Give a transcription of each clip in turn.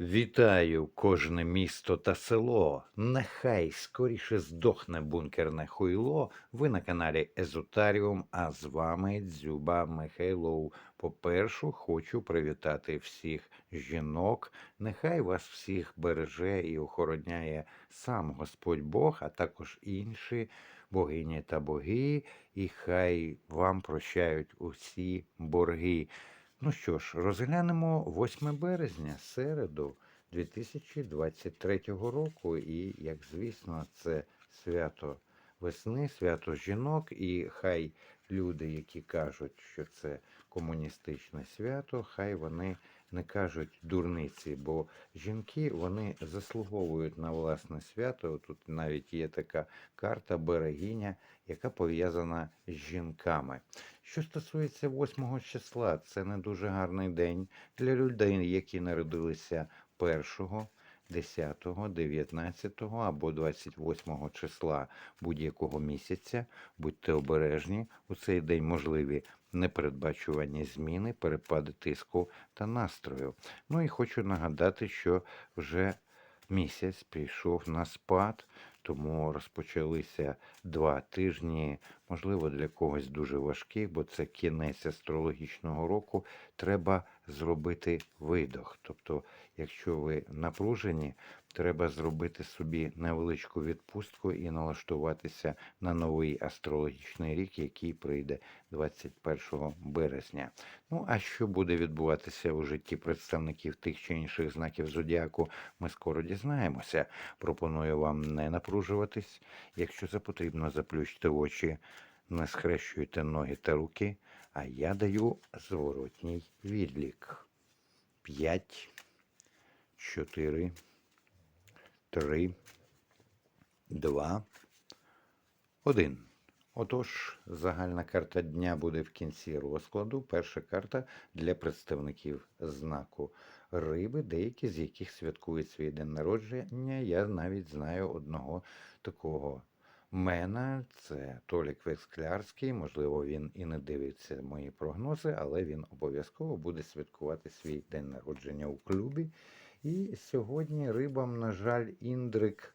Вітаю кожне місто та село. Нехай скоріше здохне бункерне хуйло. Ви на каналі Езотаріум, а з вами Дзюба Михайлов. По-перше, хочу привітати всіх жінок. Нехай вас всіх береже і охороняє сам Господь Бог, а також інші богині та боги, і хай вам прощають усі борги. Ну що ж, розглянемо 8 березня, середу 2023 року. І, як звісно, це свято весни, свято жінок. І хай люди, які кажуть, що це комуністичне свято, хай вони не кажуть дурниці, бо жінки вони заслуговують на власне свято. Тут навіть є така карта берегиня, яка пов'язана з жінками. Що стосується 8 числа, це не дуже гарний день для людей, які народилися 1, 10, 19 або 28 числа будь-якого місяця. Будьте обережні, у цей день можливі непередбачувані зміни, перепади тиску та настрою. Ну і хочу нагадати, що вже місяць пішов на спад, тому розпочалися два тижні, можливо, для когось дуже важких, бо це кінець астрологічного року. Треба зробити видох. Тобто, якщо ви напружені, треба зробити собі невеличку відпустку і налаштуватися на новий астрологічний рік, який прийде 21 березня. Ну а що буде відбуватися у житті представників тих чи інших знаків зодіаку, ми скоро дізнаємося. Пропоную вам не напружуватись. Якщо це потрібно, заплющте очі, не схрещуйте ноги та руки, а я даю зворотній відлік. 5, 4, 3, 2, 1. Отож, загальна карта дня буде в кінці розкладу. Перша карта для представників знаку риби, деякі з яких святкують свій день народження. Я навіть знаю одного такого мена. Це Толік Весклярський. Можливо, він і не дивиться мої прогнози, але він обов'язково буде святкувати свій день народження у клубі. І сьогодні рибам, на жаль, індрик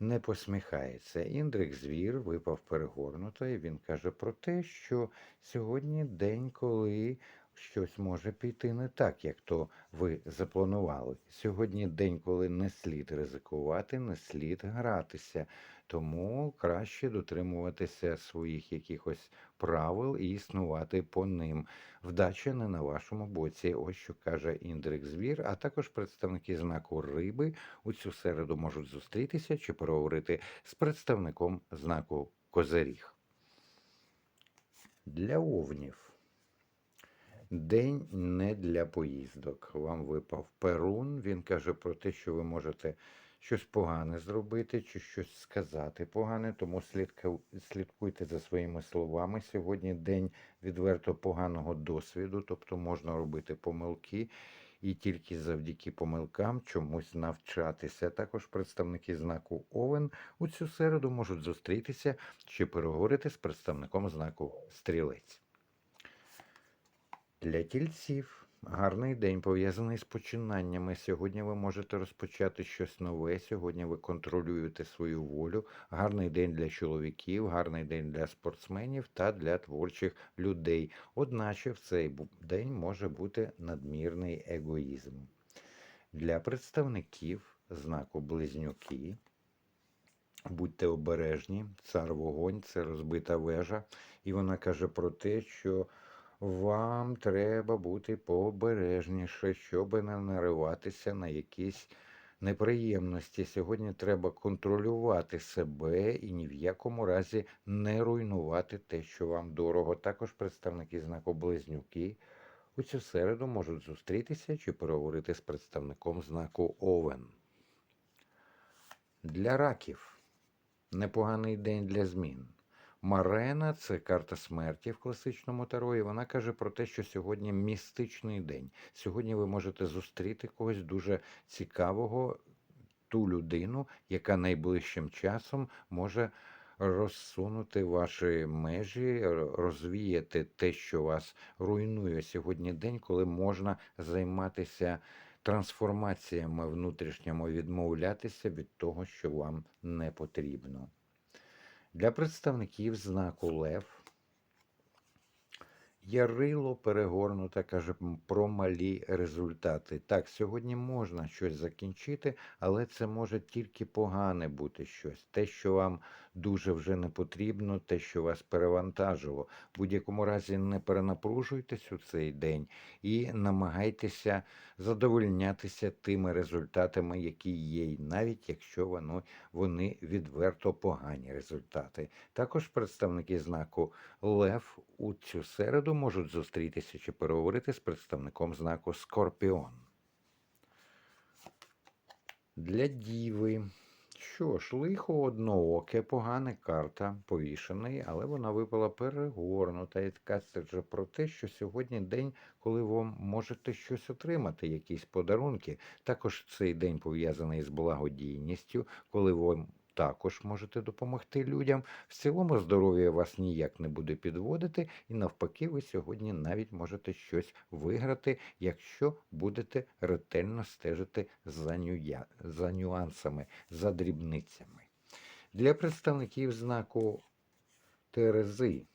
не посміхається. Індрик звір випав перегорнуто, він каже про те, що сьогодні день, коли щось може піти не так, як то ви запланували. Сьогодні день, коли не слід ризикувати, не слід гратися. Тому краще дотримуватися своїх якихось правил і існувати по ним. Вдача не на вашому боці. Ось що каже Індрик Звір, а також представники знаку риби у цю середу можуть зустрітися чи переговорити з представником знаку Козиріг. Для овнів. День не для поїздок. Вам випав перун. Він каже про те, що ви можете щось погане зробити чи щось сказати погане, тому слідкуйте за своїми словами. Сьогодні день відверто поганого досвіду, тобто можна робити помилки. І тільки завдяки помилкам чомусь навчатися. Також представники знаку Овен у цю середу можуть зустрітися чи переговорити з представником знаку Стрілець. Для тільців гарний день пов'язаний з починаннями. Сьогодні ви можете розпочати щось нове. Сьогодні ви контролюєте свою волю. Гарний день для чоловіків, гарний день для спортсменів та для творчих людей. Одначе в цей день може бути надмірний егоїзм. Для представників знаку близнюки. Будьте обережні, цар вогонь це розбита вежа, і вона каже про те, що вам треба бути пообережніше, щоб не нариватися на якісь неприємності. Сьогодні треба контролювати себе і ні в якому разі не руйнувати те, що вам дорого. Також представники знаку Близнюки у цю середу можуть зустрітися чи переговорити з представником знаку Овен. Для раків непоганий день для змін. Марена це карта смерті в класичному таро, і вона каже про те, що сьогодні містичний день. Сьогодні ви можете зустріти когось дуже цікавого, ту людину, яка найближчим часом може розсунути ваші межі, розвіяти те, що вас руйнує сьогодні день, коли можна займатися трансформаціями внутрішніми відмовлятися від того, що вам не потрібно. Для представників знаку Лев Ярило перегорнуте, каже про малі результати. Так, сьогодні можна щось закінчити, але це може тільки погане бути щось. Те, що вам дуже вже не потрібно, те, що вас перевантажило. В будь-якому разі не перенапружуйтесь у цей день і намагайтеся задовольнятися тими результатами, які є, навіть якщо воно, вони відверто погані результати. Також представники знаку Лев у цю середу можуть зустрітися чи переговорити з представником знаку Скорпіон. Для діви. Що ж, лихо однооке, погана карта, повішений, але вона випала перегорнута. І така це вже про те, що сьогодні день, коли ви можете щось отримати, якісь подарунки. Також цей день пов'язаний з благодійністю, коли ви також можете допомогти людям. В цілому здоров'я вас ніяк не буде підводити, і навпаки, ви сьогодні навіть можете щось виграти, якщо будете ретельно стежити за, нюя- за нюансами, за дрібницями. Для представників знаку Терези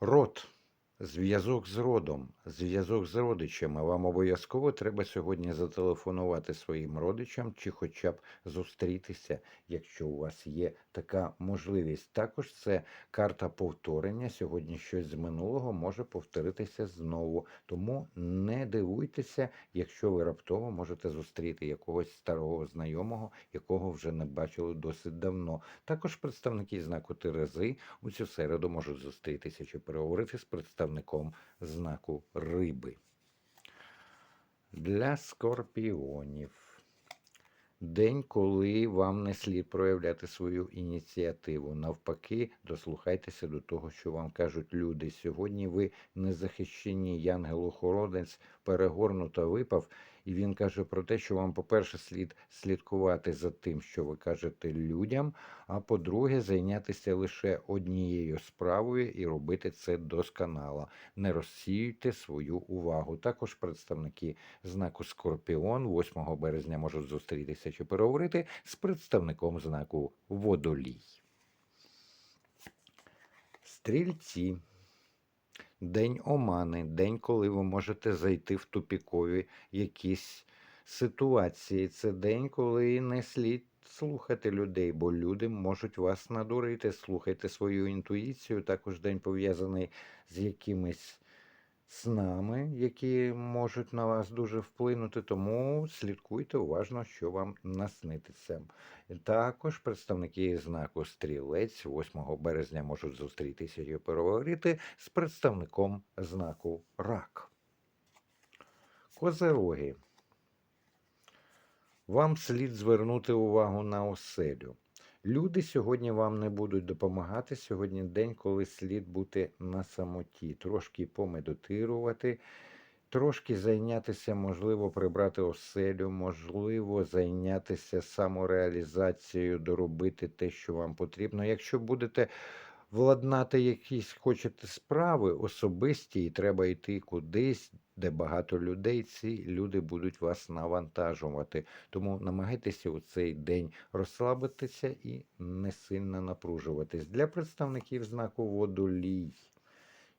род. Зв'язок з родом, зв'язок з родичами. Вам обов'язково треба сьогодні зателефонувати своїм родичам чи хоча б зустрітися, якщо у вас є така можливість. Також це карта повторення. Сьогодні щось з минулого може повторитися знову. Тому не дивуйтеся, якщо ви раптово можете зустріти якогось старого знайомого, якого вже не бачили досить давно. Також представники знаку Терези у цю середу можуть зустрітися чи переговорити з представником знаку риби. Для скорпіонів. День, коли вам не слід проявляти свою ініціативу. Навпаки, дослухайтеся до того, що вам кажуть люди. Сьогодні ви не захищені. Янгел-охоронець перегорнуто випав, і він каже про те, що вам, по-перше, слід слідкувати за тим, що ви кажете людям. А по-друге, зайнятися лише однією справою і робити це досконало. Не розсіюйте свою увагу. Також представники знаку Скорпіон 8 березня можуть зустрітися чи переговорити з представником знаку Водолій. Стрільці. День омани, день, коли ви можете зайти в тупікові якісь ситуації. Це день, коли не слід слухати людей, бо люди можуть вас надурити. Слухайте свою інтуїцію. Також день пов'язаний з якимись снами, які можуть на вас дуже вплинути, тому слідкуйте уважно, що вам наснитися. Також представники знаку Стрілець 8 березня можуть зустрітися і переговорити з представником знаку Рак. Козероги. Вам слід звернути увагу на оселю. Люди сьогодні вам не будуть допомагати. Сьогодні день, коли слід бути на самоті, трошки помедитирувати, трошки зайнятися, можливо, прибрати оселю, можливо, зайнятися самореалізацією, доробити те, що вам потрібно. Якщо будете владнати якісь хочете справи особисті, і треба йти кудись, де багато людей, ці люди будуть вас навантажувати. Тому намагайтеся у цей день розслабитися і не сильно напружуватись. Для представників знаку водолій.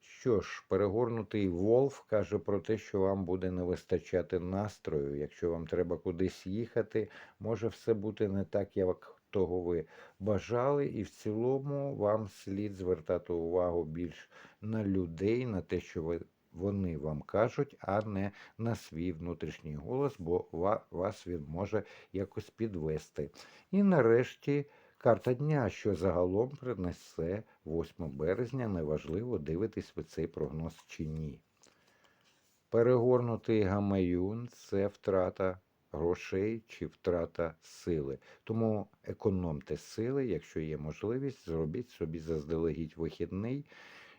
Що ж, перегорнутий Волф каже про те, що вам буде не вистачати настрою. Якщо вам треба кудись їхати, може все бути не так, як того ви бажали, і в цілому вам слід звертати увагу більш на людей, на те, що ви. Вони вам кажуть, а не на свій внутрішній голос, бо вас він може якось підвести. І нарешті карта дня, що загалом принесе 8 березня, неважливо, дивитесь ви цей прогноз чи ні. Перегорнутий гамаюн це втрата грошей чи втрата сили. Тому економте сили, якщо є можливість, зробіть собі заздалегідь вихідний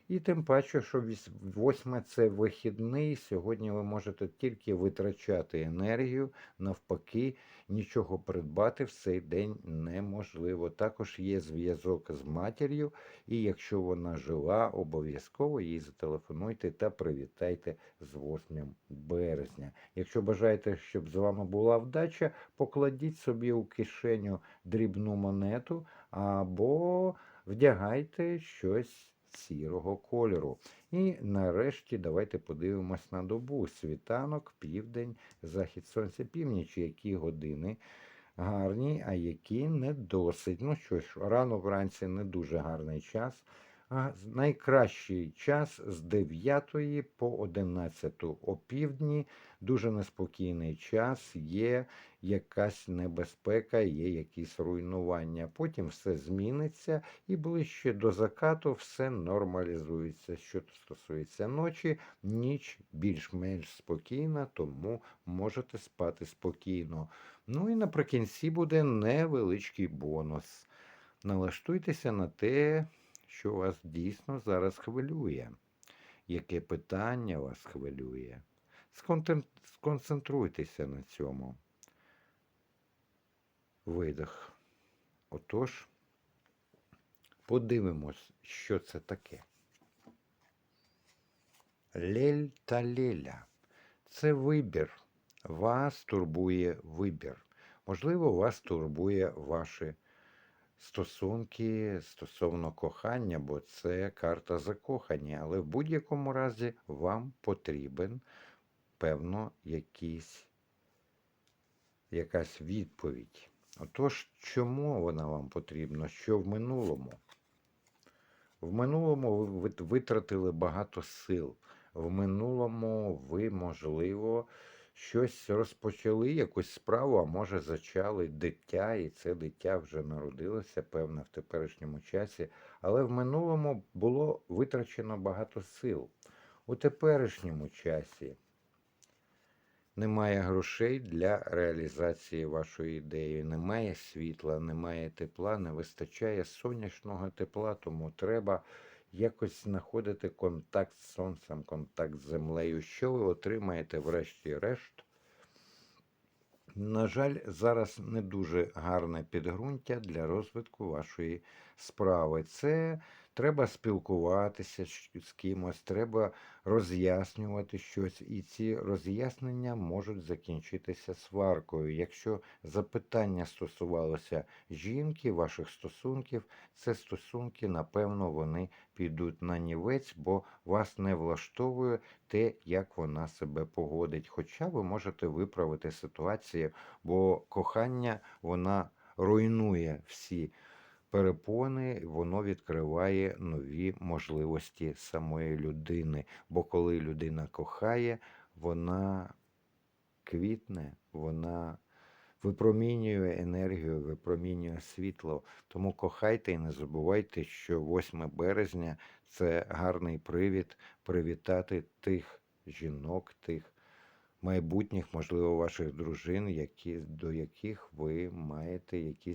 І тим паче, що віс- восьме це вихідний. Сьогодні ви можете тільки витрачати енергію, навпаки, нічого придбати в цей день неможливо. Також є зв'язок з матір'ю, і якщо вона жива, обов'язково їй зателефонуйте та привітайте з 8 березня. Якщо бажаєте, щоб з вами була вдача, покладіть собі у кишеню дрібну монету або вдягайте щось сірого кольору. І нарешті давайте подивимось на добу. Світанок, південь, захід сонця, північ, які години гарні, а які не досить. Ну що ж, рано вранці не дуже гарний час. А найкращий час з 9 по 11 опівдні. Дуже неспокійний час, є якась небезпека, є якісь руйнування. Потім все зміниться і ближче до закату все нормалізується. Що стосується ночі, ніч більш-менш спокійна, тому можете спати спокійно. Ну і наприкінці буде невеличкий бонус. Налаштуйтеся на те, що вас дійсно зараз хвилює. Яке питання вас хвилює? Сконцентруйтеся на цьому. Видих. Отож, подивимось, що це таке. Лель та леля. Це вибір. Вас турбує вибір. Можливо, вас турбує ваші стосунки стосовно кохання, бо це карта закохання. Але в будь-якому разі вам потрібен, певно, якийсь, якась відповідь. Отож, чому вона вам потрібна? Що в минулому? В минулому ви витратили багато сил. В минулому ви, можливо, щось розпочали, якусь справу, а може зачали дитя, і це дитя вже народилося, певно, в теперішньому часі. Але в минулому було витрачено багато сил. У теперішньому часі немає грошей для реалізації вашої ідеї, немає світла, немає тепла, не вистачає сонячного тепла, тому треба якось знаходити контакт з сонцем, контакт з землею. Що ви отримаєте врешті-решт? На жаль, зараз не дуже гарне підґрунтя для розвитку вашої справи. Це треба спілкуватися з кимось, треба роз'яснювати щось, і ці роз'яснення можуть закінчитися сваркою. Якщо запитання стосувалося жінки, ваших стосунків, це стосунки, напевно, вони підуть на нівець, бо вас не влаштовує те, як вона себе погодить. Хоча ви можете виправити ситуацію, бо кохання вона руйнує всі перепони, воно відкриває нові можливості самої людини. Бо коли людина кохає, вона квітне, вона випромінює енергію, випромінює світло. Тому кохайте і не забувайте, що 8 березня це гарний привід привітати тих жінок, тих майбутніх, можливо, ваших дружин, які, до яких ви маєте якісь